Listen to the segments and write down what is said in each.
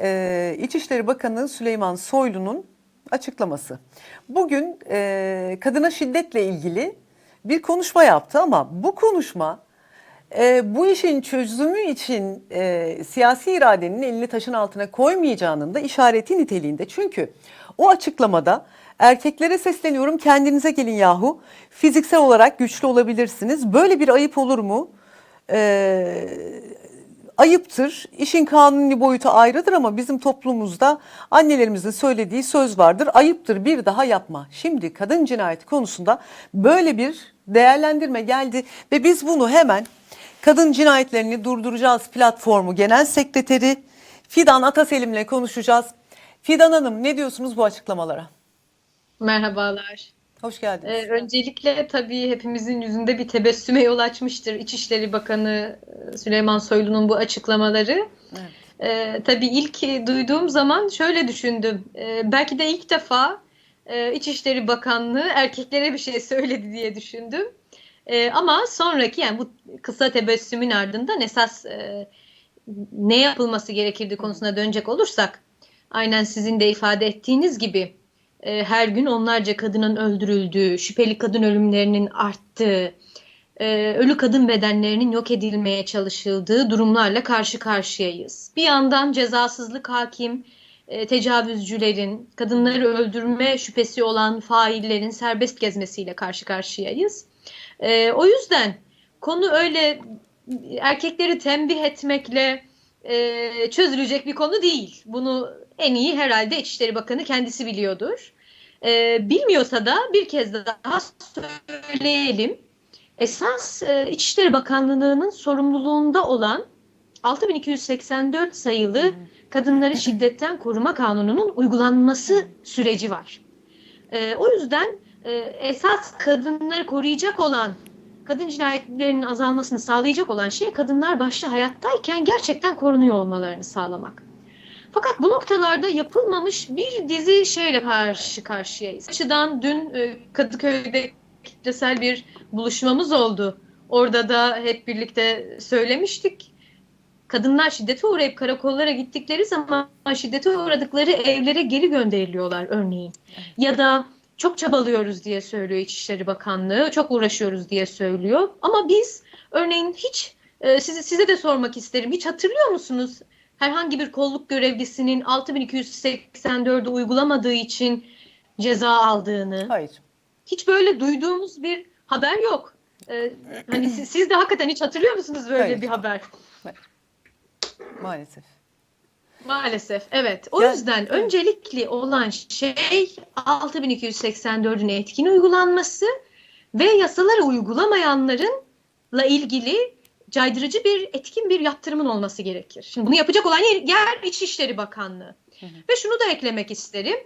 e, İçişleri Bakanı Süleyman Soylu'nun açıklaması. Bugün e, kadına şiddetle ilgili bir konuşma yaptı ama bu konuşma e, bu işin çözümü için e, siyasi iradenin elini taşın altına koymayacağının da işareti niteliğinde. Çünkü o açıklamada erkeklere sesleniyorum kendinize gelin yahu fiziksel olarak güçlü olabilirsiniz. Böyle bir ayıp olur mu? E, ayıptır. İşin kanuni boyutu ayrıdır ama bizim toplumumuzda annelerimizin söylediği söz vardır. Ayıptır bir daha yapma. Şimdi kadın cinayeti konusunda böyle bir değerlendirme geldi ve biz bunu hemen Kadın Cinayetlerini Durduracağız platformu genel sekreteri Fidan Ataselim'le konuşacağız. Fidan Hanım ne diyorsunuz bu açıklamalara? Merhabalar. Hoş geldiniz. Ee, öncelikle tabii hepimizin yüzünde bir tebessüme yol açmıştır İçişleri Bakanı e, Süleyman Soylu'nun bu açıklamaları. Evet. Ee, tabii ilk duyduğum zaman şöyle düşündüm. Ee, belki de ilk defa e, İçişleri Bakanlığı erkeklere bir şey söyledi diye düşündüm. Ee, ama sonraki yani bu kısa tebessümün ardından esas e, ne yapılması gerekirdi konusuna dönecek olursak aynen sizin de ifade ettiğiniz gibi e, her gün onlarca kadının öldürüldüğü, şüpheli kadın ölümlerinin arttığı, e, ölü kadın bedenlerinin yok edilmeye çalışıldığı durumlarla karşı karşıyayız. Bir yandan cezasızlık hakim, e, tecavüzcülerin, kadınları öldürme şüphesi olan faillerin serbest gezmesiyle karşı karşıyayız. E, o yüzden konu öyle erkekleri tembih etmekle e, çözülecek bir konu değil. Bunu en iyi herhalde İçişleri Bakanı kendisi biliyordur. E, bilmiyorsa da bir kez daha söyleyelim. Esas e, İçişleri Bakanlığı'nın sorumluluğunda olan 6284 sayılı Kadınları Şiddetten Koruma Kanunu'nun uygulanması süreci var. E, o yüzden e, esas kadınları koruyacak olan, kadın cinayetlerinin azalmasını sağlayacak olan şey kadınlar başta hayattayken gerçekten korunuyor olmalarını sağlamak. Fakat bu noktalarda yapılmamış bir dizi şeyle karşı karşıyayız. Açıdan dün e, Kadıköy'de kitlesel bir buluşmamız oldu. Orada da hep birlikte söylemiştik. Kadınlar şiddete uğrayıp karakollara gittikleri zaman şiddete uğradıkları evlere geri gönderiliyorlar örneğin. Ya da çok çabalıyoruz diye söylüyor İçişleri Bakanlığı, çok uğraşıyoruz diye söylüyor. Ama biz örneğin hiç e, size, size de sormak isterim. Hiç hatırlıyor musunuz? Herhangi bir kolluk görevlisinin 6284'ü uygulamadığı için ceza aldığını. Hayır. Hiç böyle duyduğumuz bir haber yok. Ee, hani siz, siz de hakikaten hiç hatırlıyor musunuz böyle Hayır. bir haber? Maalesef. Maalesef evet. O Yani- yüzden öncelikli olan şey 6284'ün etkin uygulanması ve yasaları uygulamayanlarınla ilgili caydırıcı bir etkin bir yaptırımın olması gerekir. Şimdi bunu yapacak olan yer, yer İçişleri Bakanlığı. Hı hı. Ve şunu da eklemek isterim.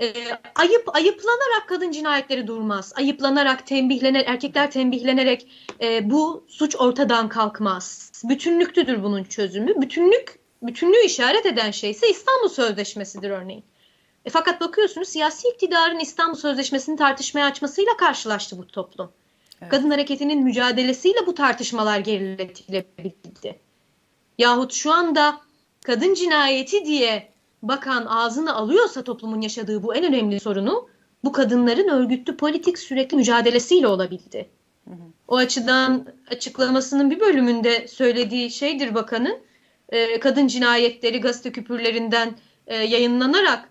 Ee, ayıp ayıplanarak kadın cinayetleri durmaz. Ayıplanarak, tembihlener, erkekler tembihlenerek e, bu suç ortadan kalkmaz. Bütünlüktüdür bunun çözümü. Bütünlük bütünlüğü işaret eden şey ise İstanbul Sözleşmesi'dir örneğin. E, fakat bakıyorsunuz siyasi iktidarın İstanbul Sözleşmesi'ni tartışmaya açmasıyla karşılaştı bu toplum. Evet. Kadın hareketinin mücadelesiyle bu tartışmalar geriletilebildi. Yahut şu anda kadın cinayeti diye bakan ağzını alıyorsa toplumun yaşadığı bu en önemli sorunu bu kadınların örgütlü politik sürekli mücadelesiyle olabildi. Hı hı. O açıdan açıklamasının bir bölümünde söylediği şeydir bakanın e, kadın cinayetleri gazete küpürlerinden e, yayınlanarak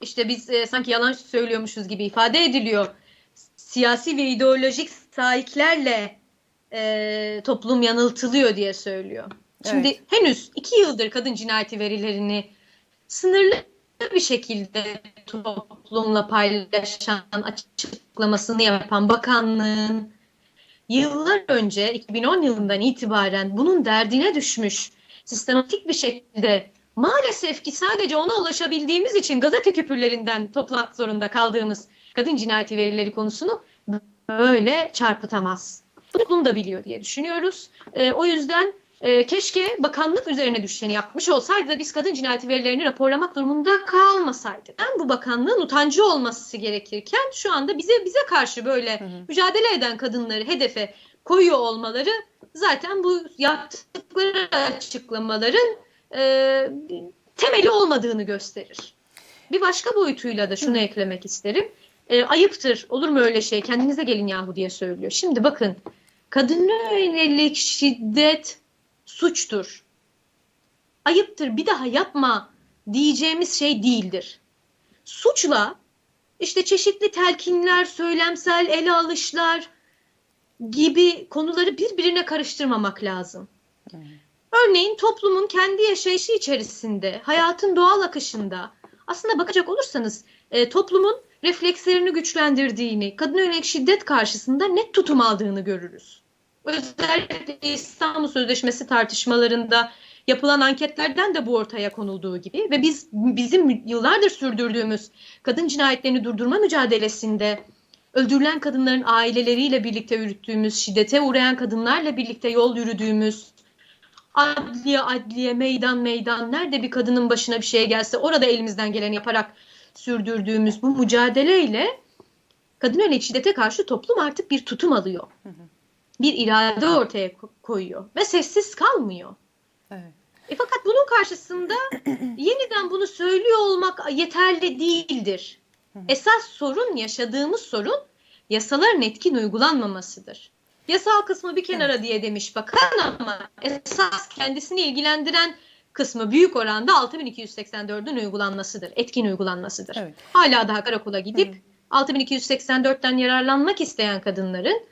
işte biz e, sanki yalan söylüyormuşuz gibi ifade ediliyor. Siyasi ve ideolojik sahiplerle e, toplum yanıltılıyor diye söylüyor. Şimdi Evet. henüz iki yıldır kadın cinayeti verilerini sınırlı bir şekilde toplumla paylaşan, açıklamasını yapan bakanlığın yıllar önce 2010 yılından itibaren bunun derdine düşmüş sistematik bir şekilde maalesef ki sadece ona ulaşabildiğimiz için gazete küpürlerinden toplamak zorunda kaldığımız kadın cinayeti verileri konusunu böyle çarpıtamaz. Bunu da biliyor diye düşünüyoruz. Ee, o yüzden e, keşke bakanlık üzerine düşeni yapmış olsaydı da biz kadın cinayeti verilerini raporlamak durumunda kalmasaydık. Ben bu bakanlığın utancı olması gerekirken şu anda bize bize karşı böyle Hı hı. mücadele eden kadınları hedefe koyuyor olmaları zaten bu yaptıkları açıklamaların e, temeli olmadığını gösterir. Bir başka boyutuyla da şunu eklemek isterim. E, ayıptır, olur mu öyle şey? Kendinize gelin yahu diye söylüyor. Şimdi bakın, kadına yönelik şiddet suçtur. Ayıptır, bir daha yapma diyeceğimiz şey değildir. Suçla işte çeşitli telkinler, söylemsel ele alışlar gibi konuları birbirine karıştırmamak lazım. Örneğin toplumun kendi yaşayışı içerisinde, hayatın doğal akışında aslında bakacak olursanız e, toplumun reflekslerini güçlendirdiğini, kadına yönelik şiddet karşısında net tutum aldığını görürüz. Özellikle İstanbul Sözleşmesi tartışmalarında yapılan anketlerden de bu ortaya konulduğu gibi ve biz bizim yıllardır sürdürdüğümüz kadın cinayetlerini durdurma mücadelesinde öldürülen kadınların aileleriyle birlikte yürüttüğümüz, şiddete uğrayan kadınlarla birlikte yol yürüdüğümüz, adliye adliye, meydan meydan, nerede bir kadının başına bir şey gelse orada elimizden geleni yaparak sürdürdüğümüz bu mücadeleyle kadın yönelik şiddete karşı toplum artık bir tutum alıyor. Bir irade ortaya ko- koyuyor ve sessiz kalmıyor. Evet. E fakat bunun karşısında yeniden bunu söylüyor olmak yeterli değildir. Esas sorun, yaşadığımız sorun yasaların etkin uygulanmamasıdır. Yasal kısmı bir kenara diye demiş bakan ama esas kendisini ilgilendiren kısmı büyük oranda 6284'ün uygulanmasıdır. Etkin uygulanmasıdır. Evet. Hala daha karakola gidip 6284'ten yararlanmak isteyen kadınların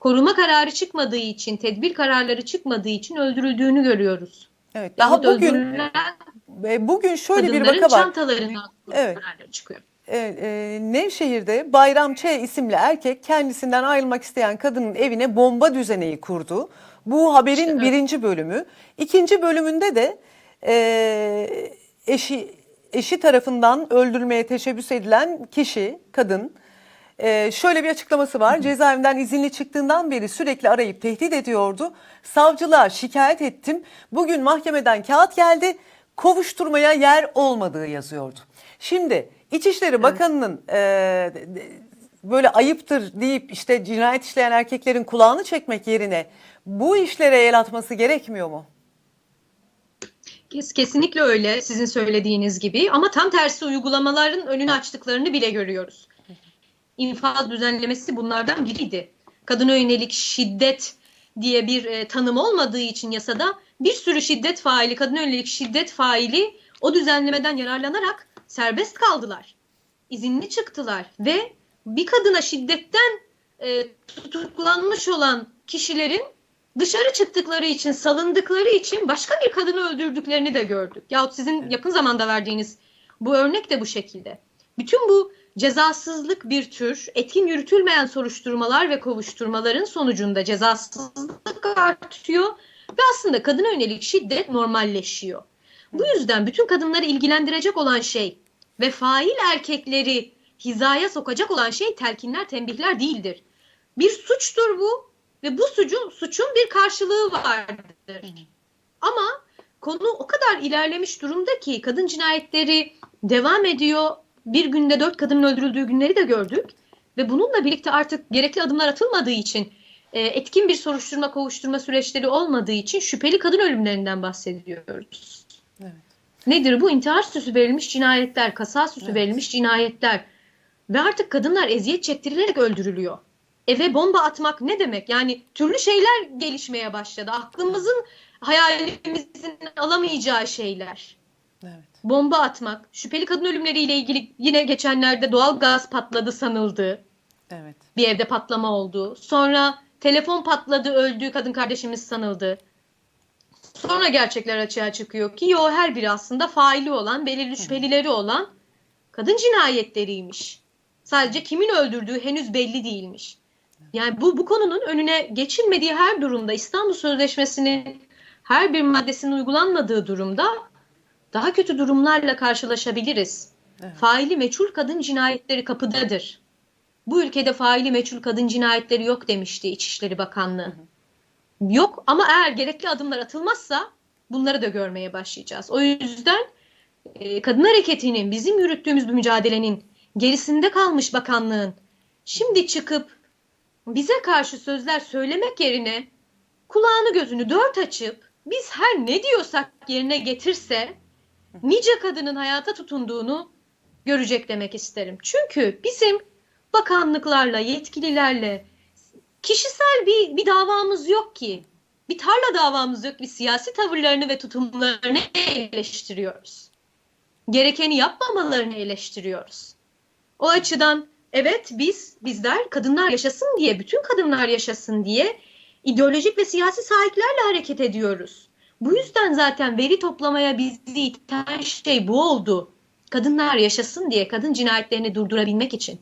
koruma kararı çıkmadığı için, tedbir kararları çıkmadığı için öldürüldüğünü görüyoruz. Evet. Daha Yahut bugün e, bugün şöyle bir vaka var. çantalarından Evet. kararları çıkıyor. E, e, Nevşehir'de Bayram Ç isimli erkek kendisinden ayrılmak isteyen kadının evine bomba düzeneği kurdu. Bu haberin İşte, birinci bölümü. İkinci bölümünde de e, eşi eşi tarafından öldürülmeye teşebbüs edilen kişi, kadın e, şöyle bir açıklaması var. Cezaevinden izinli çıktığından beri sürekli arayıp tehdit ediyordu. Savcılığa şikayet ettim. Bugün mahkemeden kağıt geldi. Kovuşturmaya yer olmadığı yazıyordu. Şimdi İçişleri Bakanı'nın e, böyle ayıptır deyip işte cinayet işleyen erkeklerin kulağını çekmek yerine bu işlere el atması gerekmiyor mu? Kes, kesinlikle öyle sizin söylediğiniz gibi ama tam tersi uygulamaların önünü açtıklarını bile görüyoruz. İnfaz düzenlemesi bunlardan biriydi. Kadına yönelik şiddet diye bir e, tanım olmadığı için yasada bir sürü şiddet faili, kadına yönelik şiddet faili o düzenlemeden yararlanarak serbest kaldılar. İzinli çıktılar ve bir kadına şiddetten e, tutuklanmış olan kişilerin dışarı çıktıkları için, salındıkları için başka bir kadını öldürdüklerini de gördük. Yahut sizin yakın zamanda verdiğiniz bu örnek de bu şekilde. Bütün bu cezasızlık bir tür, etkin yürütülmeyen soruşturmalar ve kovuşturmaların sonucunda cezasızlık artıyor ve aslında kadına yönelik şiddet normalleşiyor. Bu yüzden bütün kadınları ilgilendirecek olan şey ve fail erkekleri hizaya sokacak olan şey telkinler, tembihler değildir. Bir suçtur bu ve bu suçun, suçun bir karşılığı vardır. Ama konu o kadar ilerlemiş durumda ki kadın cinayetleri devam ediyor. Bir günde dört kadının öldürüldüğü günleri de gördük. Ve bununla birlikte artık gerekli adımlar atılmadığı için, e, etkin bir soruşturma kovuşturma süreçleri olmadığı için şüpheli kadın ölümlerinden bahsediyoruz. Evet. Nedir bu? İntihar süsü verilmiş cinayetler, kasa süsü Evet. verilmiş cinayetler. Ve artık kadınlar eziyet çektirilerek öldürülüyor. Eve bomba atmak ne demek? Yani türlü şeyler gelişmeye başladı. Aklımızın, hayalimizin alamayacağı şeyler. Evet. Bomba atmak, şüpheli kadın ölümleriyle ilgili yine geçenlerde doğal gaz patladı sanıldı. Evet. Bir evde patlama oldu. Sonra telefon patladı, öldü, kadın kardeşimiz sanıldı. Sonra gerçekler açığa çıkıyor ki yo her biri aslında faili olan, belirli şüphelileri olan kadın cinayetleriymiş. Sadece kimin öldürdüğü henüz belli değilmiş. Yani bu bu konunun önüne geçilmediği her durumda İstanbul Sözleşmesi'nin her bir maddesinin uygulanmadığı durumda daha kötü durumlarla karşılaşabiliriz. Evet. Faili meçhul kadın cinayetleri kapıdadır. Bu ülkede faili meçhul kadın cinayetleri yok demişti İçişleri Bakanlığı. Yok ama eğer gerekli adımlar atılmazsa bunları da görmeye başlayacağız. O yüzden e, kadın hareketinin bizim yürüttüğümüz bu mücadelenin gerisinde kalmış bakanlığın şimdi çıkıp bize karşı sözler söylemek yerine kulağını gözünü dört açıp biz her ne diyorsak yerine getirse nice kadının hayata tutunduğunu görecek demek isterim. Çünkü bizim bakanlıklarla, yetkililerle kişisel bir, bir davamız yok ki. Bir tarla davamız yok. Bir siyasi tavırlarını ve tutumlarını eleştiriyoruz. Gerekeni yapmamalarını eleştiriyoruz. O açıdan evet biz bizler kadınlar yaşasın diye, bütün kadınlar yaşasın diye ideolojik ve siyasi sahiplerle hareket ediyoruz. Bu yüzden zaten veri toplamaya bizi iten şey bu oldu. Kadınlar yaşasın diye, kadın cinayetlerini durdurabilmek için.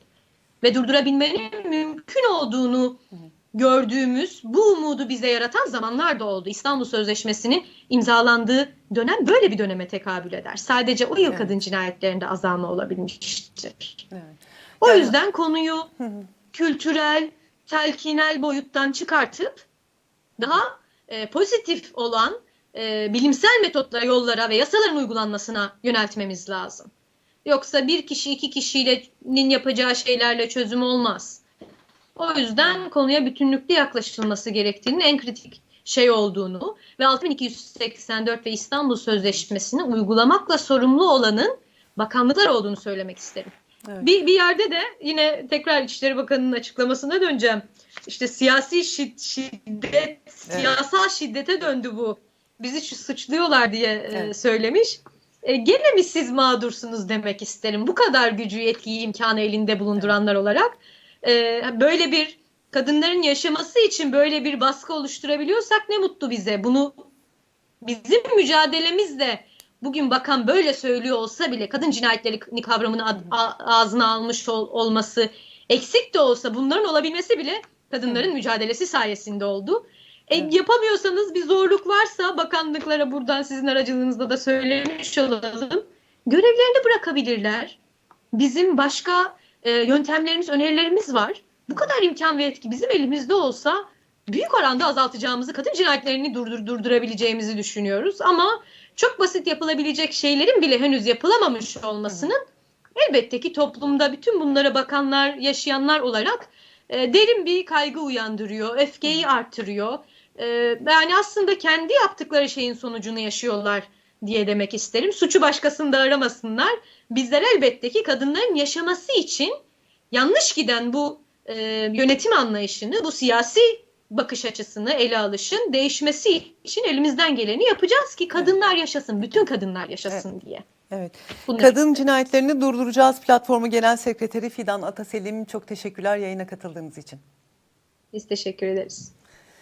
Ve durdurabilmenin mümkün olduğunu gördüğümüz, bu umudu bize yaratan zamanlar da oldu. İstanbul Sözleşmesi'nin imzalandığı dönem böyle bir döneme tekabül eder. Sadece o yıl Evet. kadın cinayetlerinde azalma olabilmiştir. Evet. O Yani- yüzden konuyu kültürel, telkinel boyuttan çıkartıp daha e, pozitif olan e, bilimsel metotlara, yollara ve yasaların uygulanmasına yöneltmemiz lazım. Yoksa bir kişi iki kişinin yapacağı şeylerle çözüm olmaz. O yüzden konuya bütünlüklü yaklaşılması gerektiğinin en kritik şey olduğunu ve 6284 ve İstanbul Sözleşmesi'ni uygulamakla sorumlu olanın bakanlıklar olduğunu söylemek isterim. Evet. Bir, bir yerde de yine tekrar İçişleri Bakanı'nın açıklamasına döneceğim. İşte siyasi şid- şiddet, siyasal şiddete döndü bu. Bizi şu suçluyorlar diye e, Evet. söylemiş. E, gene mi siz mağdursunuz demek isterim. Bu kadar gücü, yetkiyi, imkanı elinde bulunduranlar olarak. E, böyle bir kadınların yaşaması için böyle bir baskı oluşturabiliyorsak ne mutlu bize. Bunu bizim mücadelemizle bugün bakan böyle söylüyor olsa bile kadın cinayetleri kavramını ad- a- ağzına almış ol- olması eksik de olsa bunların olabilmesi bile kadınların mücadelesi sayesinde oldu. E, Evet. yapamıyorsanız bir zorluk varsa bakanlıklara buradan sizin aracılığınızda da söylemiş olalım. Görevlerini bırakabilirler. Bizim başka e, yöntemlerimiz, önerilerimiz var. Bu kadar imkan ve etki bizim elimizde olsa büyük oranda azaltacağımızı, kadın cinayetlerini durdur durdurabileceğimizi düşünüyoruz. Ama çok basit yapılabilecek şeylerin bile henüz yapılamamış olmasının elbette ki toplumda bütün bunlara bakanlar, yaşayanlar olarak e, derin bir kaygı uyandırıyor, öfkeyi artırıyor. E, yani aslında kendi yaptıkları şeyin sonucunu yaşıyorlar diye demek isterim. Suçu başkasında aramasınlar. Bizler elbette ki kadınların yaşaması için yanlış giden bu e, yönetim anlayışını, bu siyasi bakış açısını ele alışın değişmesi için elimizden geleni yapacağız ki kadınlar yaşasın, bütün kadınlar yaşasın diye. Evet. Bunu Kadın cinayetlerini durduracağız platformu genel sekreteri Fidan Ataselim çok teşekkürler yayına katıldığınız için. biz teşekkür ederiz.